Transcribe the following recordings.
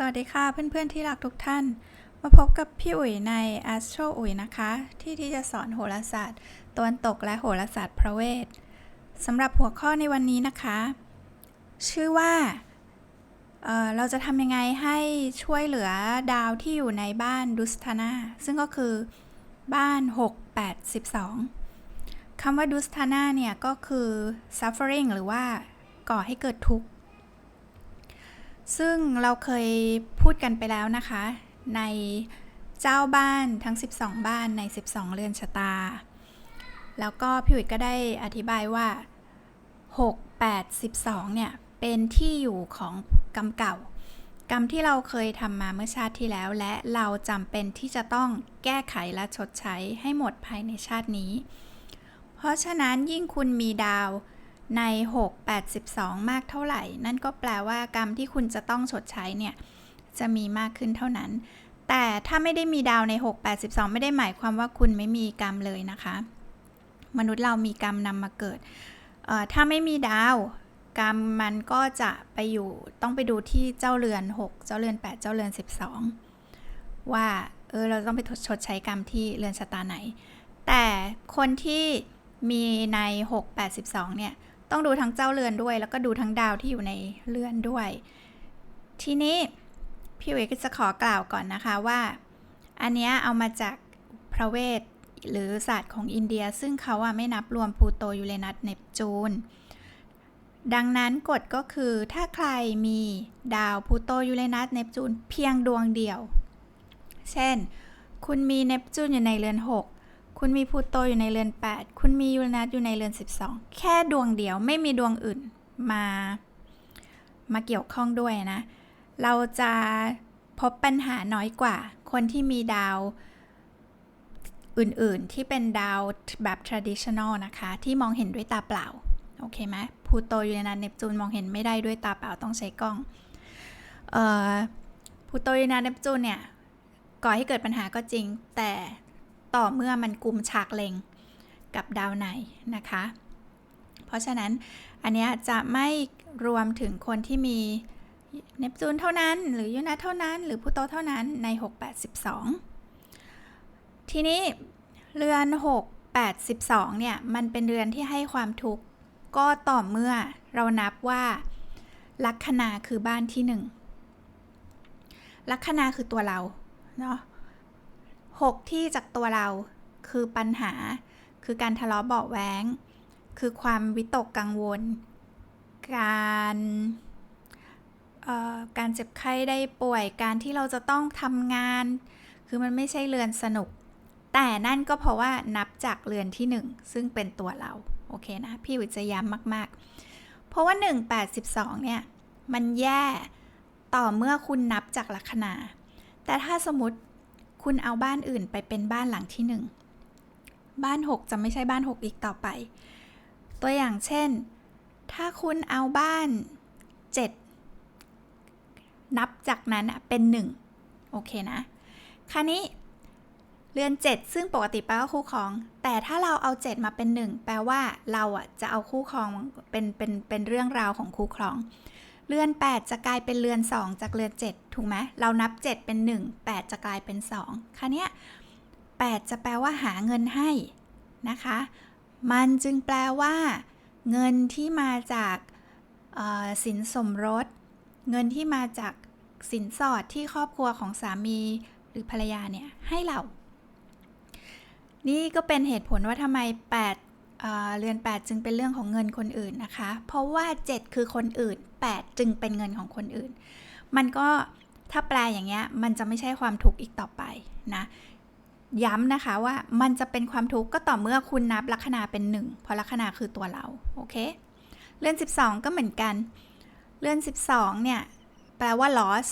สวัสดีค่ะเพื่อนๆที่รักทุกท่าน มาพบกับพี่อุ๋ยใน Astro อุ๋ยนะคะ ที่ที่จะสอนโหราศาสตร์ตะวันตกและโหราศาสตร์พระเวทสำหรับหัวข้อในวันนี้นะคะ ชื่อว่าเเราจะทำยังไงให้ช่วยเหลือดาวที่อยู่ในบ้านดุสทานาซึ่งก็คือบ้าน 6 8 12คำว่าดุสทานาเนี่ยก็คือ suffering หรือว่าก่อให้เกิดทุกข์ ซึ่งเราเคยพูดกันไปแล้วนะคะ ในเจ้าบ้านทั้ง 12 บ้านใน 12 เรือนชะตา แล้วก็พี่อุ๋ยก็ได้อธิบายว่า 6 8 12 เนี่ย เป็นที่อยู่ของกรรมเก่า กรรมที่เราเคยทำมาเมื่อชาติที่แล้ว และเราจำเป็นที่จะต้องแก้ไขและชดใช้ให้หมดภายในชาตินี้ เพราะฉะนั้นยิ่งคุณมีดาว ใน 6 82 มากเท่าไหร่ นั่นก็แปลว่ากรรมที่คุณจะต้องชดใช้เนี่ย จะมีมากขึ้นเท่านั้น แต่ถ้าไม่ได้มีดาวใน 6 82 ไม่ได้หมายความว่าคุณไม่มีกรรมเลยนะคะ มนุษย์เรามีกรรมนำมาเกิดเอ่อถ้าไม่มีดาว กรรมมันก็จะไปอยู่ต้องไปดูที่เจ้าเรือน 6 เจ้าเรือน 8 เจ้าเรือน 12 ว่าเออเราต้องไปชดใช้กรรมที่เรือนชะตาไหน แต่คนที่มีใน 6 82 เนี่ย ต้องดูทั้งเจ้าเรือนด้วย แล้วก็ดูทั้งดาวที่อยู่ในเรือนด้วย ทีนี้พี่เวก็จะขอกล่าวก่อนนะคะว่า อันเนี้ยเอามาจากพระเวทหรือศาสตร์ของอินเดีย ซึ่งเขาอะไม่นับรวมพลูโตยูเรนัสเนปจูน ดังนั้นกฎก็คือถ้าใครมีดาวพลูโตยูเรนัสเนปจูนเพียงดวงเดียว เช่น คุณมีเนปจูนอยู่ในเรือน 6 คุณมีพูโตอยู่ในเรือน 8 คุณมียูเรนัสอยู่ในเรือน 12 แค่ดวงเดียวไม่มีดวงอื่นมามาเกี่ยวข้องด้วยนะ เราจะพบปัญหาน้อยกว่า คนที่มีดาวอื่นๆ ที่เป็นดาวแบบ traditional นะคะ ที่มองเห็นด้วยตาเปล่า โอเคไหมพูโตยูเรนัสเนปจูนมองเห็นไม่ได้ด้วยตาเปล่าต้องใช้กล้องเอ่อพูโตยูเรนัสเนปจูนเนี่ยก่อให้เกิดปัญหาก็จริง แต่ ต่อเมื่อมันกลุ่มฉากเล็งกับดาวไหนนะคะ เพราะฉะนั้นอันนี้จะไม่รวมถึงคนที่มีเนปจูนเท่านั้น หรือยูนัสเท่านั้น หรือพลูโตเท่านั้นใน 6 8 12ทีนี้เรือน 6 8 12เนี่ย มันเป็นเรือนที่ให้ความทุกข์ ก็ต่อเมื่อเรานับว่า ลัคนาคือบ้านที่หนึ่งลัคนาคือตัวเราเนาะ หกที่จากตัวเรา คือปัญหา คือการทะเลาะเบาะแว้งคือความวิตกกังวล การเอ่อการเจ็บไข้ได้ป่วย การที่เราจะต้องทำงาน คือมันไม่ใช่เรือนสนุก แต่นั่นก็เพราะว่านับจากเรือนที่หนึ่งซึ่งเป็นตัวเรา โอเคนะ พี่วิจะย้ำมาก ๆ เพราะว่า 1 82เนี่ย มันแย่ต่อเมื่อคุณนับจากลัคนา แต่ถ้าสมมติ คุณเอาบ้านอื่นไปเป็นบ้านหลังที่หนึ่งบ้าน 6 จะไม่ใช่บ้าน 6 อีกต่อไป ตัวอย่างเช่น ถ้าคุณเอาบ้าน 7 นับจากนั้นเป็น 1 โอเคนะ คราวนี้เรือน 7 ซึ่งปกติแปลว่าคู่ครอง แต่ถ้าเราเอา 7 มาเป็น 1 แปลว่าเราอะจะเอาคู่ครองเป็นเป็นเป็นเรื่องราวของคู่ครอง เรือน 8 จะกลายเป็นเรือน 2 จากเรือน 7 ถูกไหมเรานับ 7 เป็น 1 8 จะกลายเป็น 2คราวนี้8จะแปลว่าหาเงินให้นะคะ มันจึงแปลว่า เงินที่มาจากสินสมรส เงินที่มาจากสินสอดที่ครอบครัวของสามีหรือภรรยาเนี่ยให้เรา นี่ก็เป็นเหตุผลว่าทำไม 8 เรือน 8 จึงเป็นเรื่องของเงินคนอื่นนะคะ เพราะว่า 7 คือคนอื่น 8 จึงเป็นเงินของคนอื่น มันก็ถ้าแปลอย่างเงี้ยมันจะไม่ใช่ความทุกข์อีกต่อไปนะย้ำนะคะว่ามันจะเป็นความทุกข์ก็ต่อเมื่อคุณนับลัคนาเป็น 1 เพราะลัคนาคือตัวเราโอเคเรือน 12 ก็เหมือนกันเรือน 12 เนี่ย แปลว่า loss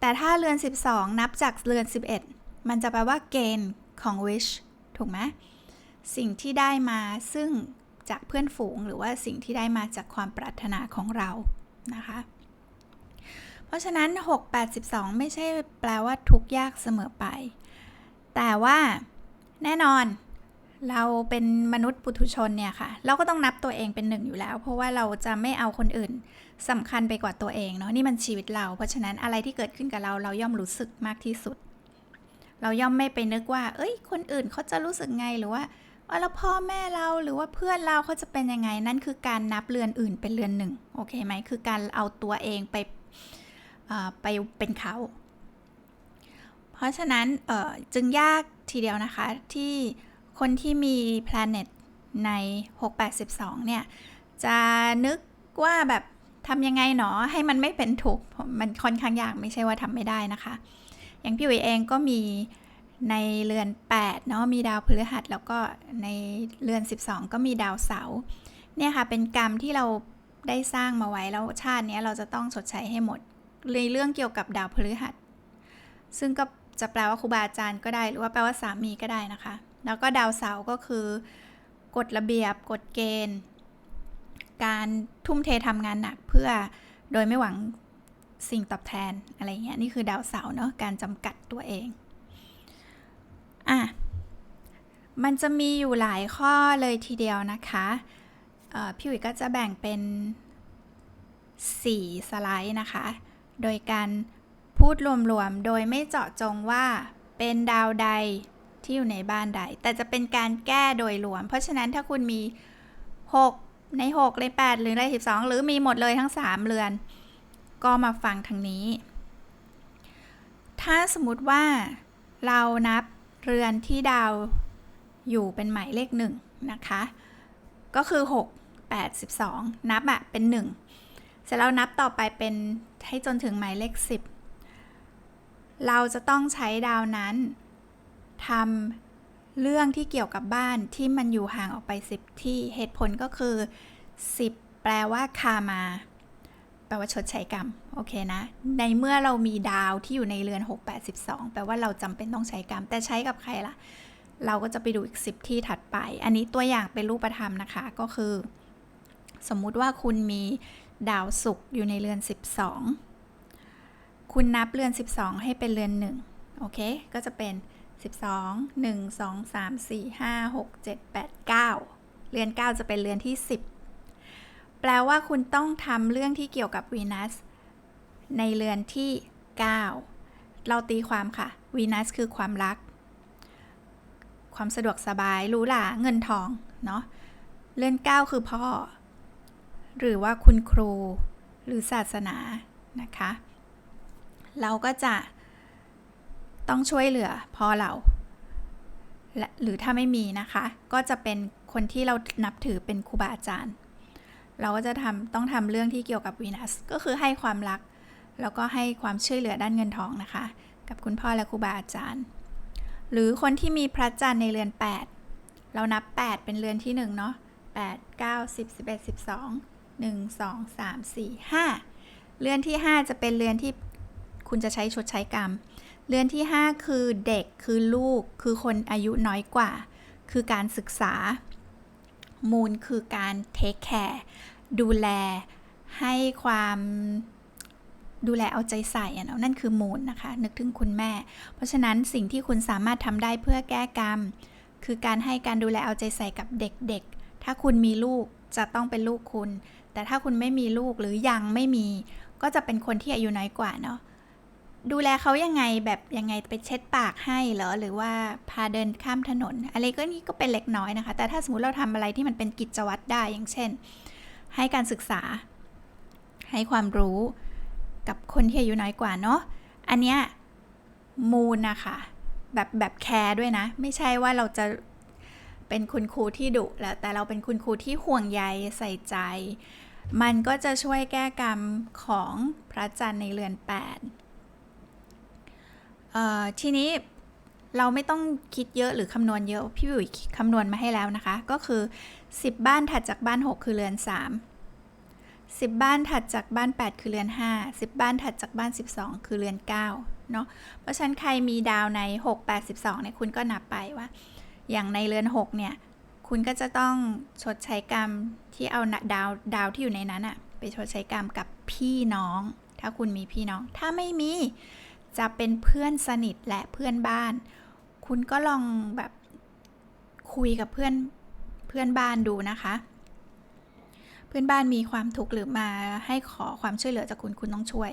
แต่ถ้าเรือน 12 นับจากเรือน 11 มันจะแปลว่า gain ของ wish ถูกไหม สิ่งที่ได้มาซึ่งจากเพื่อนฝูง หรือว่าสิ่งที่ได้มาจากความปรารถนาของเรานะคะ เพราะฉะนั้น 682 ไม่ใช่แปลว่าทุกยากเสมอไป แต่ว่าแน่นอนเราเป็นมนุษย์ปุถุชนเนี่ยค่ะ เราก็ต้องนับตัวเองเป็นหนึ่งอยู่แล้ว เพราะว่าเราจะไม่เอาคนอื่นสำคัญไปกว่าตัวเองเนาะนี่มันชีวิตเรา เพราะฉะนั้นอะไรที่เกิดขึ้นกับเราเราย่อมรู้สึกมากที่สุด เราย่อมไม่ไปนึกว่า เอ้ย คนอื่นเขาจะรู้สึกไงหรือว่า แล้วพ่อแม่เราหรือว่าเพื่อนเราเขาจะเป็นยังไง นั่นคือการนับเรือนอื่นเป็นเรือนหนึ่งโอเคไหมคือการเอาตัวเองไปไปเป็นเขา เพราะฉะนั้นจึงยากทีเดียวนะคะที่คนที่มี planet ใน 682 เนี่ย จะนึกว่าแบบทำยังไงหนอให้มันไม่เป็นทุกข์มันค่อนข้างยากไม่ใช่ว่าทำไม่ได้นะคะ อย่างพี่อุ๋ยเองก็มี ในเรือน8เนาะมีดาวพฤหัส แล้วก็ในเรือน 12 ก็มีดาวเสาร์เนี่ยค่ะเป็นกรรมที่เราได้สร้างมาไว้แล้วชาตินี้เราจะต้องชดใช้ให้หมดในเรื่องเกี่ยวกับดาวพฤหัส ซึ่งก็จะแปลว่าครูบาอาจารย์ก็ได้ หรือว่าแปลว่าสามีก็ได้นะคะ แล้วก็ดาวเสาร์ก็คือกฎระเบียบกฎเกณฑ์ การทุ่มเททำงานหนักเพื่อโดยไม่หวังสิ่งตอบแทนอะไรเงี้ยนี่คือดาวเสาร์เนาะการจำกัดตัวเอง อะ มันจะมีอยู่หลายข้อเลยทีเดียวนะคะพี่อุ๋ยก็จะแบ่งเป็น 4 สไลด์นะคะ โดยการพูดรวมๆ โดยไม่เจาะจงว่าเป็นดาวใดที่อยู่ในบ้านใด แต่จะเป็นการแก้โดยรวม เพราะฉะนั้นถ้าคุณมี 6 ใน6ใน8หรือใน12 หรือมีหมดเลยทั้ง 3 เรือน ก็มาฟังทางนี้ ถ้าสมมติว่าเรานับ เรือนที่ดาวอยู่เป็นหมายเลขหนึ่งนะคะ ก็คือ 6 8 12 นับอะเป็น 1 เสร็จแล้วนับต่อไปเป็นให้จนถึงหมายเลข 10 เราจะต้องใช้ดาวนั้นทำเรื่องที่เกี่ยวกับบ้านที่มันอยู่ห่างออกไป 10 ที่เหตุผลก็คือ 10 แปลว่าคามา แปลว่าชดใช้กรรม โอเคนะ ในเมื่อเรามีดาวที่อยู่ในเรือน 682 แปลว่าเราจำเป็นต้องใช้กรรม แต่ใช้กับใครล่ะ เราก็จะไปดูอีก 10 ที่ถัดไป อันนี้ตัวอย่างเป็นรูปธรรมนะคะ ก็คือ สมมุติว่าคุณมีดาวศุกร์อยู่ในเรือน 12 คุณนับเรือน 12 ให้เป็นเรือน1โอเค ก็จะเป็น 12 1 2 3 4 5 6 7 8 9 เรือน 9 จะเป็นเรือนที่ 10 แปลว่าคุณต้องทำเรื่องที่เกี่ยวกับวีนัสในเรือนที่ 9 เราตีความค่ะวีนัสคือความรัก ความสะดวกสบายหรูหราเงินทอง เนาะเรือน 9 คือพ่อ หรือว่าคุณครู หรือศาสนานะคะ เราก็จะต้องช่วยเหลือพ่อเราและหรือถ้าไม่มีนะคะ ก็จะเป็นคนที่เรานับถือเป็นครูบาอาจารย์ เราก็จะทำต้องทำเรื่องที่เกี่ยวกับวีนัสก็คือให้ความรัก แล้วก็ให้ความช่วยเหลือด้านเงินทองนะคะ กับคุณพ่อและครูบาอาจารย์ หรือคนที่มีพระจันทร์ในเรือน 8 เรานับ 8 เป็นเรือนที่1เนาะ8 9 10 11 12 1 2 3 4 5 เรือนที่ 5 จะเป็นเรือนที่คุณจะใช้ชดใช้กรรม เรือนที่ 5 คือเด็กคือลูกคือคนอายุน้อยกว่า คือการศึกษา มูลคือการเทคแคร์ดูแลให้ความดูแลเอาใจใส่อะเนาะนั่นคือมูลนะคะ นึกถึงคุณแม่ เพราะฉะนั้นสิ่งที่คุณสามารถทำได้เพื่อแก้กรรม คือการให้การดูแลเอาใจใส่กับเด็กๆ ถ้าคุณมีลูกจะต้องเป็นลูกคุณ แต่ถ้าคุณไม่มีลูกหรือยังไม่มี ก็จะเป็นคนที่อายุน้อยกว่าเนาะ ดูแลเขายังไงแบบยังไงไปเช็ดปากให้เหรอหรือว่าพาเดินข้ามถนน อะไรก็นี่ก็เป็นเล็กน้อยนะคะ แต่ถ้าสมมติเราทำอะไรที่มันเป็นกิจวัตรได้อย่างเช่น ให้การศึกษา ให้ความรู้กับคนที่อายุน้อยกว่าเนาะอันเนี้ยมูลนะคะแบบแบบแคร์ด้วยนะ ไม่ใช่ว่าเราจะเป็นคุณครูที่ดุแล้วแต่เราเป็นคุณครูที่ห่วงใยใส่ใจ มันก็จะช่วยแก้กรรมของพระจันทร์ในเรือน8 ทีนี้เราไม่ต้องคิดเยอะหรือคำนวณเยอะ พี่วิวคำนวณมาให้แล้วนะคะ ก็คือ 10 บ้านถัดจากบ้าน 6 คือเรือน 3 10 บ้านถัดจากบ้าน 8 คือเรือน 5 10 บ้านถัดจากบ้าน 12 คือเรือน9เนาะเพราะฉะนั้นใครมีดาวใน 6 8 12เนี่ยคุณก็นับไปว่า อย่างในเรือน 6 เนี่ย คุณก็จะต้องชดใช้กรรมที่เอาดาวดาวที่อยู่ในนั้นอะไปชดใช้กรรมกับพี่น้อง ถ้าคุณมีพี่น้อง ถ้าไม่มี จะเป็นเพื่อนสนิทและเพื่อนบ้าน คุณก็ลองแบบคุยกับเพื่อนเพื่อนบ้านดูนะคะ เพื่อนบ้านมีความทุกข์หรือมาให้ขอความช่วยเหลือจากคุณคุณต้องช่วย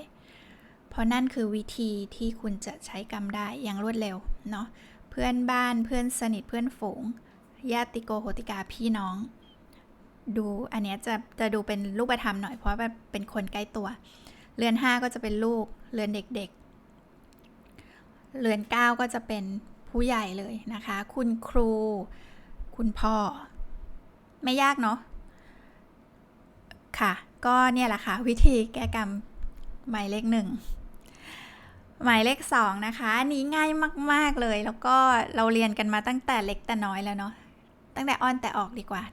เพราะนั่นคือวิธีที่คุณจะใช้กรรมได้อย่างรวดเร็วเนาะเพื่อนบ้านเพื่อนสนิทเพื่อนฝูงญาติโกโหติกาพี่น้อง ดูอันเนี้ยจะจะดูเป็นรูปธรรมหน่อยเพราะว่าเป็นคนใกล้ตัว เรือนห้าก็จะเป็นลูกเรือนเด็กๆ เรือนเก้าก็จะเป็นผู้ใหญ่เลยนะคะ คุณครู คุณพ่อ ไม่ยากเนาะค่ะ ก็เนี่ยแหละค่ะ วิธีแก้กรรมหมายเลขหนึ่งหมายเลขสองนะคะอันนี้ง่ายมาก ๆ เลย แล้วก็เราเรียนกันมาตั้งแต่เล็กแต่น้อยแล้วเนาะตั้งแต่อ้อนแต่ออกดีกว่า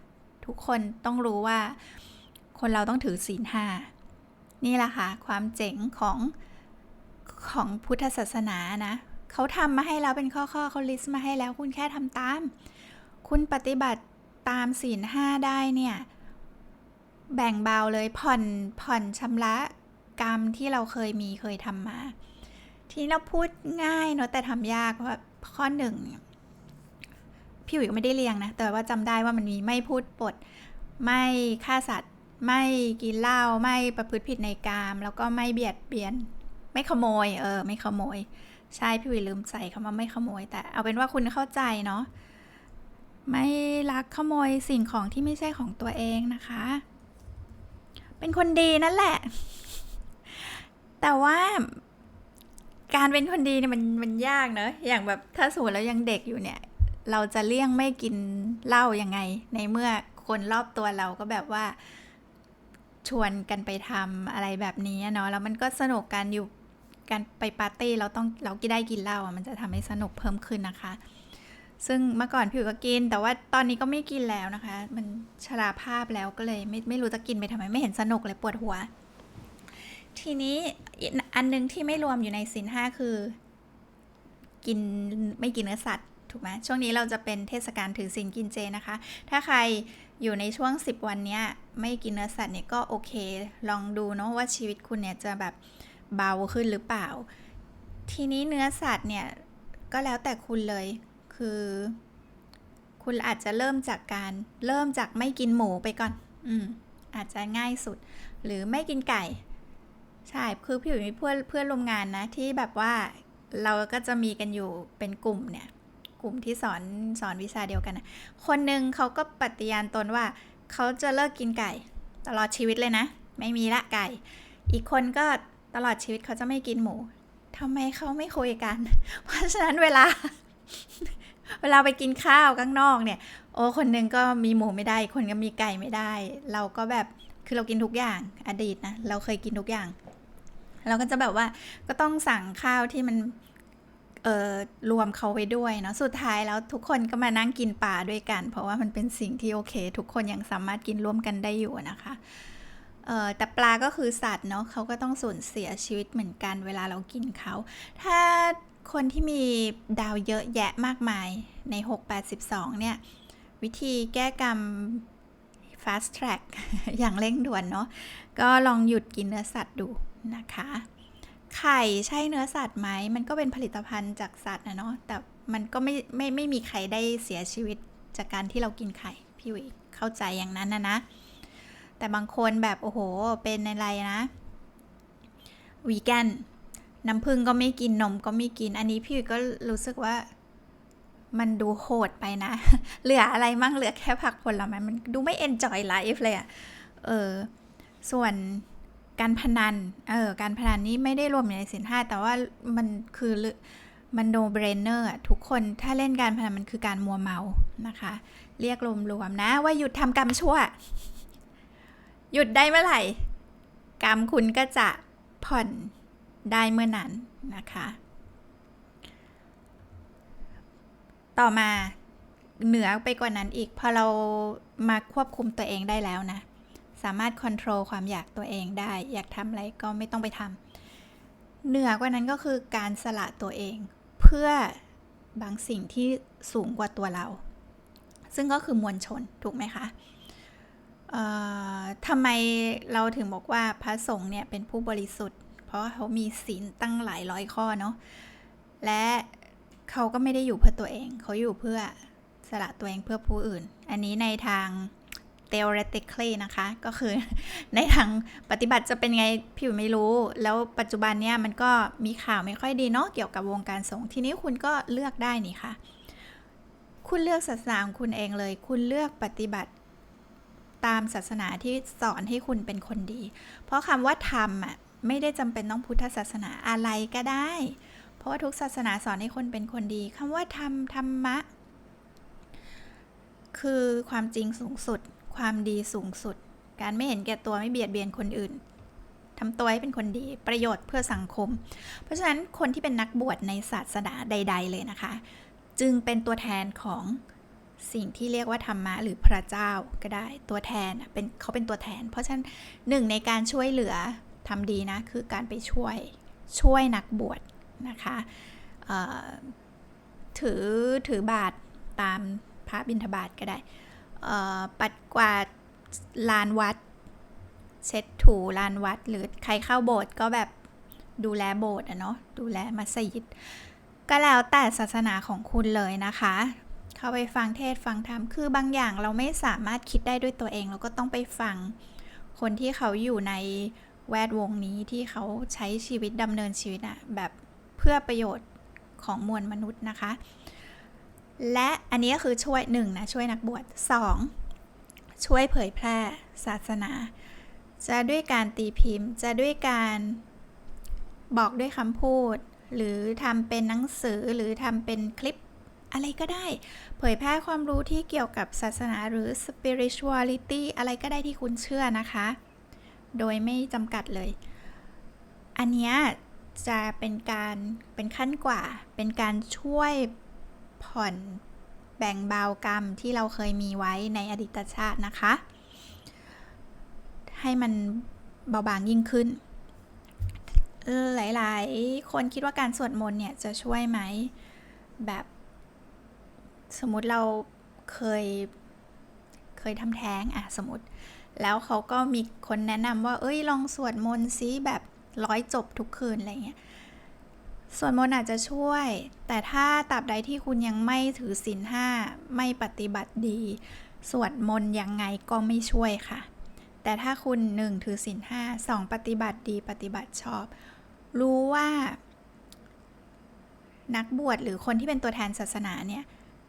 ทุกคนต้องรู้ว่า คนเราต้องถือศีลห้านี่แหละค่ะ ความเจ๋งของของพุทธศาสนานะ เขาทำมาให้แล้วเป็นข้อๆเขาลิสต์มาให้แล้วคุณแค่ทำตาม คุณปฏิบัติตามศีลห้าได้เนี่ย แบ่งเบาเลยผ่อนผ่อนชำระกรรมที่เราเคยมีเคยทำมา ทีนี้เราพูดง่ายเนาะแต่ทำยากเพราะข้อหนึ่งเนี่ยพี่อุ๋ยก็ไม่ได้เรียงนะ แต่ว่าจำได้ว่ามันมีไม่พูดปด ไม่ฆ่าสัตว์ ไม่กินเหล้าไม่ประพฤติผิดในกาม แล้วก็ไม่เบียดเบียน ไม่ขโมย เออ ไม่ขโมย ใช่พี่วิลืมใส่คำว่าไม่ขโมย แต่เอาเป็นว่าคุณเข้าใจเนาะไม่ลักขโมยสิ่งของที่ไม่ใช่ของตัวเองนะคะ เป็นคนดีนั่นแหละ แต่ว่าการเป็นคนดีเนี่ยมันมันยากเนอะอย่างแบบถ้าสมมติแล้วยังเด็กอยู่เนี่ย เราจะเลี่ยงไม่กินเหล้ายังไง ในเมื่อคนรอบตัวเราก็แบบว่าชวนกันไปทำอะไรแบบนี้เนาะแล้วมันก็สนุกกันอยู่ การไปปาร์ตี้เราต้องเรากินได้กินเหล้าอะมันจะทำให้สนุกเพิ่มขึ้นนะคะ ซึ่งเมื่อก่อนพี่ก็กิน แต่ว่าตอนนี้ก็ไม่กินแล้วนะคะ มันชราภาพแล้วก็เลยไม่ไม่รู้จะกินไปทำไมไม่เห็นสนุกเลยปวดหัว ทีนี้อันหนึงที่ไม่รวมอยู่ในสินห้าคือ กินไม่กินเนื้อสัตว์ถูกไหมช่วงนี้เราจะเป็นเทศกาลถือศีลกินเจนะคะ ถ้าใครอยู่ในช่วง 10 วันเนี้ยไม่กินเนื้อสัตว์เนี่ยก็โอเค ลองดูเนาะว่าชีวิตคุณเนี่ยจะแบบ เบาขึ้นหรือเปล่า ทีนี้เนื้อสัตว์เนี่ยก็แล้วแต่คุณเลย คือ คุณอาจจะเริ่มจากการเริ่มจากไม่กินหมูไปก่อน อืม อาจจะง่ายสุด หรือไม่กินไก่ ใช่ คือพี่อยู่มีเพื่อนเพื่อนร่วมงานนะที่แบบว่าเราก็จะมีกันอยู่เป็นกลุ่มเนี่ย กลุ่มที่สอนสอนวิชาเดียวกันนะคนหนึ่งเขาก็ปฏิญาณตนว่าเขาจะเลิกกินไก่ ตลอดชีวิตเลยนะ ไม่มีละไก่ อีกคนก็ ตลอดชีวิตเขาจะไม่กินหมูทำไมเขาไม่คุยกัน เพราะฉะนั้นเวลา เวลาไปกินข้าวข้างนอกเนี่ย โอ้คนนึงก็มีหมูไม่ได้คนก็มีไก่ไม่ได้ เราก็แบบคือเรากินทุกอย่างอดีตนะเราเคยกินทุกอย่าง เราก็จะแบบว่าก็ต้องสั่งข้าวที่มันเอ่อรวมเขาไว้ด้วยเนาะสุดท้ายแล้วทุกคนก็มานั่งกินปลาด้วยกัน เพราะว่ามันเป็นสิ่งที่โอเค ทุกคนยังสามารถกินร่วมกันได้อยู่นะคะ แต่ปลาก็คือสัตว์เนาะเขาก็ต้องสูญเสียชีวิตเหมือนกันเวลาเรากินเขา ถ้าคนที่มีดาวเยอะแยะมากมายใน 682 เนี่ย วิธีแก้กรรม fast track อย่างเร่งด่วนเนาะก็ลองหยุดกินเนื้อสัตว์ดูนะคะ ไข่ใช่เนื้อสัตว์ไหม มันก็เป็นผลิตภัณฑ์จากสัตว์นะเนาะแต่มันก็ไม่ไม่ไม่มีใครได้เสียชีวิตจากการที่เรากินไข่ พี่วิเข้าใจอย่างนั้นนะนะ แต่บางคนแบบโอ้โห เป็นอะไรนะวีแกนน้ำผึ้งก็ไม่กินนมก็ไม่กิน อันนี้พี่ก็รู้สึกว่ามันดูโหดไปนะ เหลืออะไรมั่งเหลือแค่ผักผลไม้มันดูไม่ enjoy life เลยอะเออ ส่วนการพนัน เออ การพนันนี้ไม่ได้รวมอยู่ในสินห้าแต่ว่ามันคือมันโนเบรนเนอร์ทุกคนถ้าเล่นการพนันมันคือการมัวเมานะคะ เรียกรวมๆนะว่าหยุดทำกรรมชั่ว หยุดได้เมื่อไหร่ กรรมคุณก็จะผ่อนได้เมื่อนั้นนะคะ ต่อมาเหนือไปกว่านั้นอีก พอเรามาควบคุมตัวเองได้แล้วนะ สามารถควบคุมความอยากตัวเองได้ อยากทำอะไรก็ไม่ต้องไปทำเหนือกว่านั้นก็คือการสละตัวเอง เพื่อบางสิ่งที่สูงกว่าตัวเรา ซึ่งก็คือมวลชนถูกไหมคะ ทำไมเราถึงบอกว่าพระสงฆ์เนี่ยเป็นผู้บริสุทธิ์ เพราะเขามีศีลตั้งหลายร้อยข้อเนาะและเขาก็ไม่ได้อยู่เพื่อตัวเอง เขาอยู่เพื่อสละตัวเองเพื่อผู้อื่น อันนี้ในทาง theoretically นะคะ ก็คือในทางปฏิบัติจะเป็นไงผิวไม่รู้ แล้วปัจจุบันเนี่ยมันก็มีข่าวไม่ค่อยดีเนาะเกี่ยวกับวงการสงฆ์ทีนี้คุณก็เลือกได้นี่ค่ะ คุณเลือกศาสนาของคุณเองเลย คุณเลือกปฏิบัติ ตามศาสนาที่สอนให้คุณเป็นคนดี เพราะคำว่าธรรมอะไม่ได้จำเป็นต้องพุทธศาสนาอะไรก็ได้ เพราะว่าทุกศาสนาสอนให้คนเป็นคนดีคำว่าธรรมธรรมะ คือความจริงสูงสุด ความดีสูงสุด การไม่เห็นแก่ตัวไม่เบียดเบียนคนอื่นทำตัวให้เป็นคนดีประโยชน์เพื่อสังคม เพราะฉะนั้นคนที่เป็นนักบวชในศาสนาใด ๆ เลยนะคะ จึงเป็นตัวแทนของ สิ่งที่เรียกว่าธรรมะหรือพระเจ้าก็ได้ตัวแทนเป็นเขาเป็นตัวแทน เพราะฉะนั้นหนึ่งในการช่วยเหลือทำดีนะคือการไปช่วยช่วยนักบวชนะคะถือถือบาทตามพระบิณฑบาตก็ได้ปัดกวาดลานวัด เช็ดถูลานวัด หรือใครเข้าโบสถ์ก็แบบดูแลโบสถ์อะเนาะดูแลมัสยิด ก็แล้วแต่ศาสนาของคุณเลยนะคะ เข้าไปฟังเทศฟังธรรมคือบางอย่างเราไม่สามารถคิดได้ด้วยตัวเอง เราก็ต้องไปฟังคนที่เขาอยู่ในแวดวงนี้ที่เขาใช้ชีวิตดำเนินชีวิตอะแบบเพื่อประโยชน์ของมวลมนุษย์นะคะ และอันนี้ก็คือช่วยหนึ่งนะช่วยนักบวชสองช่วยเผยแพร่ศาสนา จะด้วยการตีพิมพ์ จะด้วยการบอกด้วยคำพูด หรือทำเป็นหนังสือหรือทำเป็นคลิป อะไรก็ได้ เผยแพร่ความรู้ที่เกี่ยวกับศาสนาหรือ spirituality อะไรก็ได้ที่คุณเชื่อนะคะ โดยไม่จำกัดเลย อันนี้จะเป็นการเป็นขั้นกว่า เป็นการช่วยผ่อนแบ่งเบากรรมที่เราเคยมีไว้ในอดีตชาตินะคะ ให้มันเบาบางยิ่งขึ้น หลาย ๆ คนคิดว่าการสวดมนต์เนี่ยจะช่วยไหม แบบ สมมติเราเคยเคยทำแท้งอะสมมติ แล้วเขาก็มีคนแนะนำว่า เอ้ยลองสวดมนต์ซิแบบร้อยจบทุกคืนอะไรเงี้ยสวดมนต์อาจจะช่วย แต่ถ้าตราบใดที่คุณยังไม่ถือศีลห้าไม่ปฏิบัติดี สวดมนต์ยังไงก็ไม่ช่วยค่ะ แต่ถ้าคุณหนึ่งถือศีลห้าสองปฏิบัติดีปฏิบัติชอบ รู้ว่า นักบวชหรือคนที่เป็นตัวแทนศาสนาเนี่ย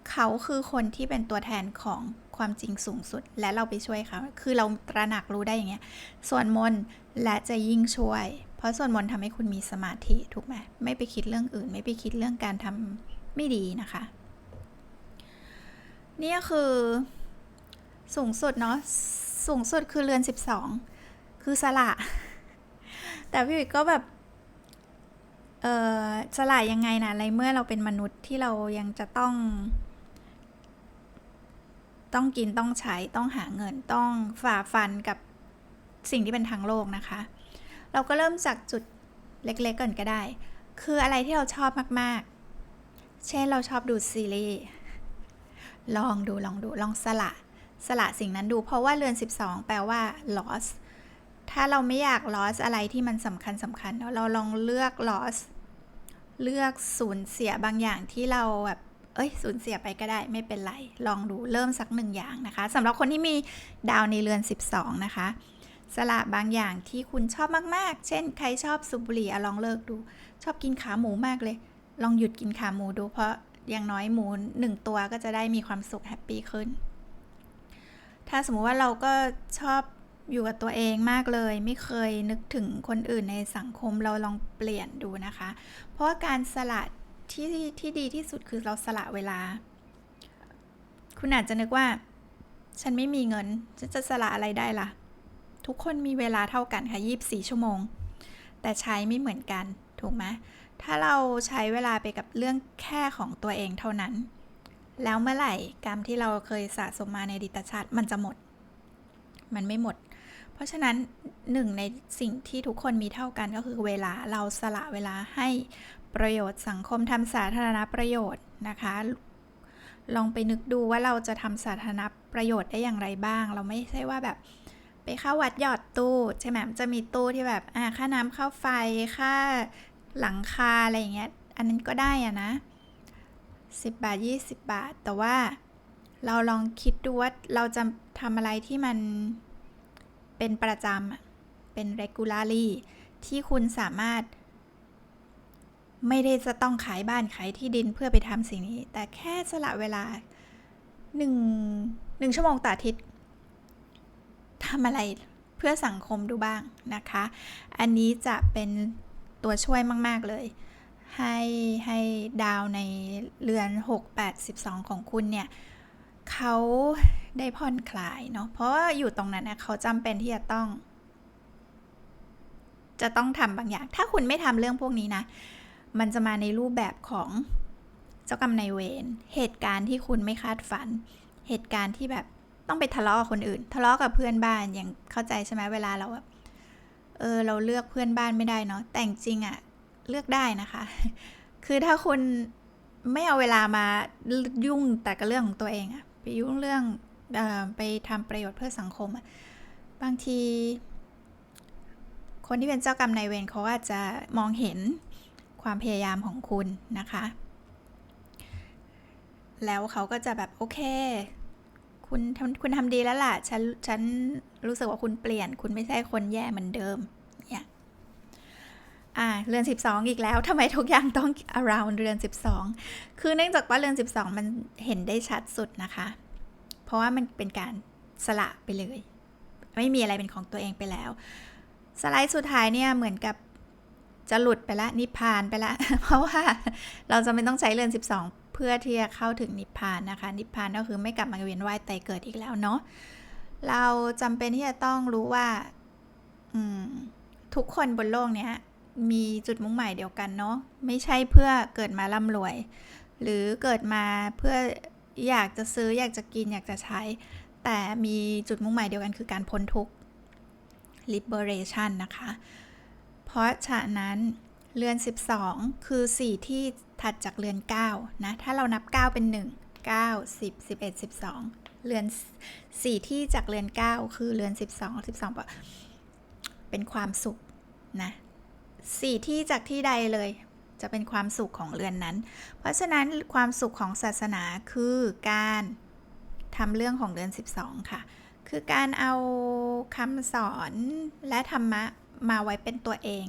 เขาคือคนที่เป็นตัวแทนของความจริงสูงสุด และเราไปช่วยเขาคือเราตระหนักรู้ได้อย่างเงี้ยส่วนมนต์และจะยิ่งช่วย เพราะส่วนมนต์ทำให้คุณมีสมาธิถูกไหมไม่ไปคิดเรื่องอื่น ไม่ไปคิดเรื่องการทำไม่ดีนะคะ นี่คือสูงสุดเนาะสูงสุดคือเรือน 12 คือสละ แต่พี่วิกก็แบบเออสละยังไงนะอะไรเมื่อเราเป็นมนุษย์ที่เรายังจะต้อง ต้องกินต้องใช้ต้องหาเงินต้องฝ่าฟันกับสิ่งที่เป็นทางโลกนะคะ เราก็เริ่มจากจุดเล็กๆก่อนก็ได้ คืออะไรที่เราชอบมากๆ เช่นเราชอบดูซีรีส์ลองดูลองดูลองสละสละสิ่งนั้นดูเพราะว่าเรือน 12 แปลว่า loss ถ้าเราไม่อยาก loss อะไรที่มันสำคัญสำคัญเนาะเราลองเลือก loss เลือกสูญเสียบางอย่างที่เราแบบ เอ้ยสูญเสียไปก็ได้ไม่เป็นไร ลองดูเริ่มสักหนึ่งอย่างนะคะสำหรับคนที่มีดาวในเรือน 12 นะคะ สละบางอย่างที่คุณชอบมากๆ เช่น ใครชอบสูบบุหรี่อลองเลิกดู ชอบกินขาหมูมากเลย ลองหยุดกินขาหมูดู เพราะอย่างน้อยหมูหนึ่งตัวก็จะได้มีความสุขแฮปปี้ขึ้น ถ้าสมมุติว่าเราก็ชอบอยู่กับตัวเองมากเลย ไม่เคยนึกถึงคนอื่นในสังคมเราลองเปลี่ยนดูนะคะ เพราะาการสละ ที่ที่ดีที่สุดคือเราสละเวลา คุณอาจจะนึกว่า ฉันไม่มีเงิน ฉันจะสละอะไรได้ล่ะ ทุกคนมีเวลาเท่ากันค่ะ24ชั่วโมง แต่ใช้ไม่เหมือนกัน ถูกไหมถ้าเราใช้เวลาไปกับเรื่องแค่ของตัวเองเท่านั้น แล้วเมื่อไหร่กรรมที่เราเคยสะสมมาในดิตชาติมันจะหมด มันไม่หมด เพราะฉะนั้นหนึ่งในสิ่งที่ทุกคนมีเท่ากันก็คือเวลาเราสละเวลาให้ ประโยชน์สังคมทำสาธารณประโยชน์นะคะ ลองไปนึกดูว่าเราจะทำสาธารณประโยชน์ได้อย่างไรบ้าง เราไม่ใช่ว่าแบบไปเข้าวัดหยอดตู้ใช่ไหมจะมีตู้ที่แบบอ่าค่าน้ำค่าไฟค่าหลังคาอะไรอย่างเงี้ยอันนั้นก็ได้อะนะ 10 บาท 20 บาท แต่ว่าเราลองคิดดูว่าเราจะทำอะไรที่มันเป็นประจำเป็น regularly ที่คุณสามารถ ไม่ได้จะต้องขายบ้านขายที่ดินเพื่อไปทำสิ่งนี้ แต่แค่สละเวลาหนึ่งหนึ่งชั่วโมงต่ออาทิตย์ทำอะไรเพื่อสังคมดูบ้างนะคะ อันนี้จะเป็นตัวช่วยมาก ๆ เลย ให้ให้ดาวในเรือน 6 8 12 ของคุณเนี่ยเขาได้ผ่อนคลายเนาะ เพราะว่าอยู่ตรงนั้นนะเขาจำเป็นที่จะต้อง จะต้องทำบางอย่าง ถ้าคุณไม่ทำเรื่องพวกนี้นะ มันจะมาในรูปแบบของเจ้ากรรมนายเวร เหตุการณ์ที่คุณไม่คาดฝัน เหตุการณ์ที่แบบต้องไปทะเลาะกับคนอื่น ทะเลาะกับเพื่อนบ้านอย่างเข้าใจใช่ไหมเวลาเราแบบเออเราเลือกเพื่อนบ้านไม่ได้เนาะแต่จริงอะเลือกได้นะคะ คือถ้าคุณไม่เอาเวลามายุ่งแต่กับเรื่องของตัวเองอะไปยุ่งเรื่องออไปทำประโยชน์เพื่อสังคมอะบางที คนที่เป็นเจ้ากรรมนายเวรเขาอาจจะมองเห็น ความพยายามของคุณนะคะ แล้วเขาก็จะแบบโอเค คุณทำคุณทำดีแล้วล่ะ ฉันฉันรู้สึกว่าคุณเปลี่ยน คุณไม่ใช่คนแย่เหมือนเดิมเนี่ยอ่าเรือน 12 อีกแล้วทำไมทุกอย่างต้อง around เรือน 12 คือเนื่องจากว่าเรือน 12 มันเห็นได้ชัดสุดนะคะ เพราะว่ามันเป็นการสละไปเลย ไม่มีอะไรเป็นของตัวเองไปแล้ว สไลด์สุดท้ายเนี่ยเหมือนกับ จะหลุดไปละนิพพานไปละ เพราะว่าเราจะไม่ต้องใช้เรือน 12 เพื่อที่จะเข้าถึงนิพพานนะคะ นิพพานก็คือไม่กลับมาเวียนว่ายตายเกิดอีกแล้วเนาะเราจำเป็นที่จะต้องรู้ว่าอืมทุกคนบนโลกเนี้ยมีจุดมุ่งหมายเดียวกันเนาะไม่ใช่เพื่อเกิดมาร่ำรวย หรือเกิดมาเพื่ออยากจะซื้ออยากจะกินอยากจะใช้ แต่มีจุดมุ่งหมายเดียวกันคือการพ้นทุกข์ liberation นะคะ ราะฉะนั้นเรือน 12 คือ 4 ที่ถัดจากเรือน9นะ ถ้าเรานับ 9 เป็น 1 9 10 11 12 เรือน 4 ที่จากเรือน 9 คือเรือน 12 12 เป็นความสุขนะ4ที่จากที่ใดเลย จะเป็นความสุขของเรือนนั้น เพราะฉะนั้นความสุขของศาสนาคือการทำเรื่องของเรือน 12 ค่ะ คือการเอาคำสอนและธรรมะ มาไว้เป็นตัวเอง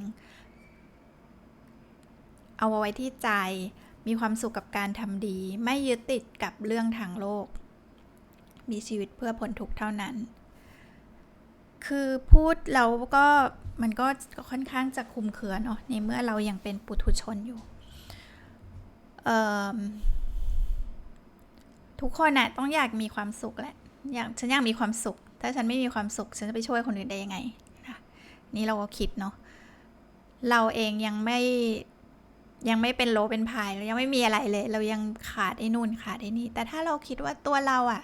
เอาไว้ที่ใจ มีความสุขกับการทำดี ไม่ยึดติดกับเรื่องทางโลก มีชีวิตเพื่อผลทุกเท่านั้น คือพูดเราก็มันก็ค่อนข้างจะคุมเคือเนาะในเมื่อเรายังเป็นปุถุชนอยู่ ทุกคนน่ะต้องอยากมีความสุขแหละ อยากฉันอยากมีความสุข ถ้าฉันไม่มีความสุข ฉันจะไปช่วยคนอื่นได้ยังไง นี่เราก็คิดเนาะเราเองยังไม่ยังไม่เป็นโลเป็นพายเรายังไม่มีอะไรเลย เรายังขาดไอ้นู่นขาดไอ้นี่ แต่ถ้าเราคิดว่าตัวเราอะ่ะ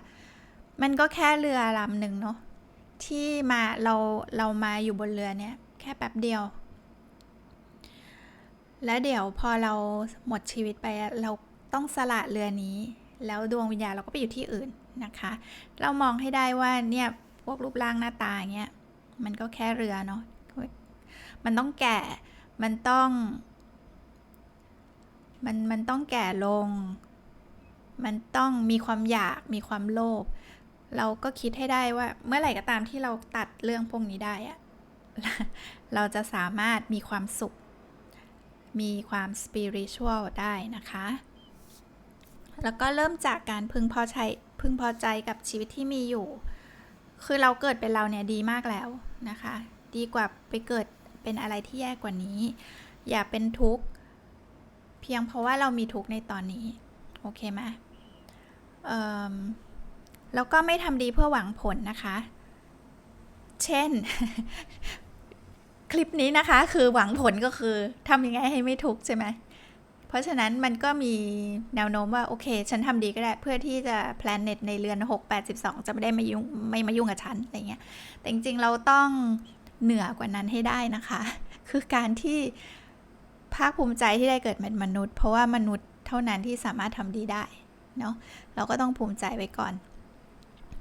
มันก็แค่เรือลำหนึ่งเนาะที่มาเราเรามาอยู่บนเรือเนี่ย แค่แป๊บเดียว แล้วเดี๋ยวพอเราหมดชีวิตไปเราต้องสละเรือนี้ แล้วดวงวิญญาณเราก็ไปอยู่ที่อื่นนะคะ เรามองให้ได้ว่าเนี่ยพวกรูปร่างหน้าตาเงี้ยมันก็แค่เรือเนาะ มันต้องแก่ มันต้อง มันมันต้องแก่ลง มันต้องมีความอยากมีความโลภเราก็คิดให้ได้ว่า เมื่อไหร่ก็ตามที่เราตัดเรื่องพวกนี้ได้อะเราจะสามารถมีความสุข มีความสปิริชวลได้นะคะ แล้วก็เริ่มจากการพึงพอใจพึงพอใจกับชีวิตที่มีอยู่ คือเราเกิดเป็นเราเนี่ยดีมากแล้วนะคะ ดีกว่าไปเกิด เป็นอะไรที่แย่กว่านี้ อย่าเป็นทุกข์เพียงเพราะว่าเรามีทุกข์ในตอนนี้ โอเคไหมแล้วก็ไม่ทำดีเพื่อหวังผลนะคะ เช่น คลิปนี้นะคะ คือหวังผลก็คือทำยังไงให้ไม่ทุกข์ใช่ไหมเพราะฉะนั้นมันก็มีแนวโน้มว่า โอเค ฉันทำดีก็ได้ เพื่อที่จะ planet ในเรือน 6 8 12 จะไม่ได้มายุ่งไม่มายุ่งกับฉันอะไรเงี้ยแต่จริงๆเราต้อง เหนือกว่านั้นให้ได้นะคะ คือการที่ภาคภูมิใจที่ได้เกิดเป็นมนุษย์ เพราะว่ามนุษย์เท่านั้นที่สามารถทำดีได้เนาะเราก็ต้องภูมิใจไว้ก่อน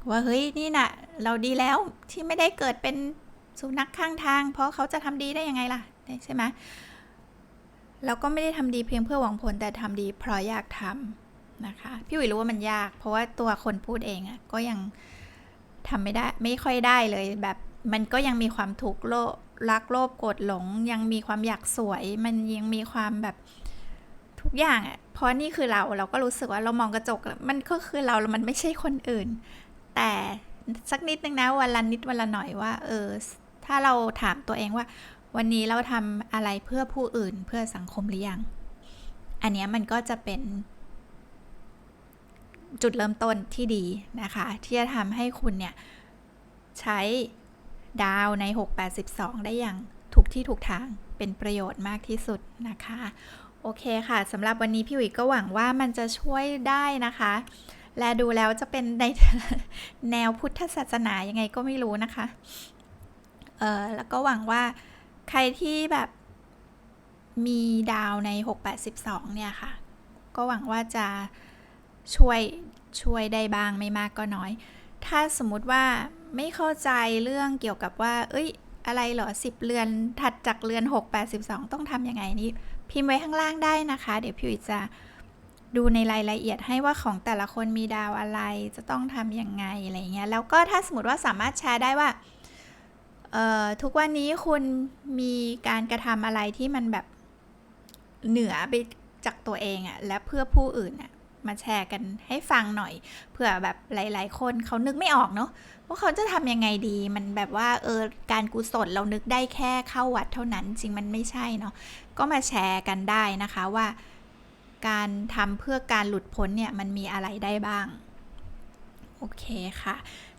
ว่าเฮ้ยนี่นะเราดีแล้วที่ไม่ได้เกิดเป็นสุนัขข้างทาง เพราะเขาจะทำดีได้ยังไงล่ะใช่ไหมเราก็ไม่ได้ทำดีเพียงเพื่อหวังผลแต่ทำดีเพราะอยากทนะคะ พี่อุ๋ยรู้ว่ามันยาก เพราะว่าตัวคนพูดเองอะก็ยังทำไม่ได้ไม่ค่อยได้เลยแบบ มันก็ยังมีความทุกโลรักโลภโกรธหลง ยังมีความอยากสวย มันยังมีความแบบทุกอย่างอะเพราะนี่คือเราเราก็รู้สึกว่าเรามองกระจกมันก็คือเราแล้วมันไม่ใช่คนอื่น แต่สักนิดนึงนะวันละนิดวันละหน่อยว่า เออ ถ้าเราถามตัวเองว่า วันนี้เราทำอะไรเพื่อผู้อื่นเพื่อสังคมหรือยัง อันนี้มันก็จะเป็น จุดเริ่มต้นที่ดีนะคะ ที่จะทำให้คุณเนี่ยใช้ ดาวใน 682 ได้อย่างถูกที่ถูกทางเป็นประโยชน์มากที่สุดนะคะ โอเคค่ะสำหรับวันนี้พี่อุ๋ยก็หวังว่ามันจะช่วยได้นะคะ และดูแล้วจะเป็นในแนวพุทธศาสนายังไงก็ไม่รู้นะคะ เออแล้วก็หวังว่าใครที่แบบมีดาวใน 682 เนี่ยค่ะ ก็หวังว่าจะช่วยช่วยได้บ้างไม่มากก็น้อย ถ้าสมมุติว่า ไม่เข้าใจเรื่องเกี่ยวกับว่า เอ้ย อะไรเหรอ 10 เรือนถัดจากเรือน 682ต้องทำยังไงนี่พิมพ์ไว้ข้างล่างได้นะคะ เดี๋ยวพี่อุ๋ยจะดูในรายละเอียดให้ว่าของแต่ละคนมีดาวอะไรจะต้องทำยังไงอะไรเงี้ยแล้วก็ถ้าสมมติว่าสามารถแชร์ได้ว่าเอ่อทุกวันนี้คุณมีการกระทำอะไรที่มันแบบเหนือไปจากตัวเองอะและเพื่อผู้อื่นอะ มาแชร์กันให้ฟังหน่อยเผื่อแบบหลาย ๆ คนเขานึกไม่ออกเนาะว่าเขาจะทำยังไงดี มันแบบว่าเออการกุศลเรานึกได้แค่เข้าวัดเท่านั้นจริงมันไม่ใช่เนาะก็มาแชร์กันได้นะคะว่า การทำเพื่อการหลุดพ้นเนี่ยมันมีอะไรได้บ้างโอเคค่ะ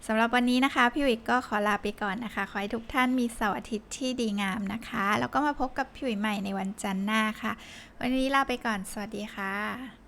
สำหรับวันนี้นะคะ พี่วิกก็ขอลาไปก่อนนะคะ ขอให้ทุกท่านมีเสาร์อาทิตย์ที่ดีงามนะคะ แล้วก็มาพบกับพี่วิใหม่ในวันจันทร์หน้าค่ะ วันนี้ลาไปก่อน สวัสดีค่ะ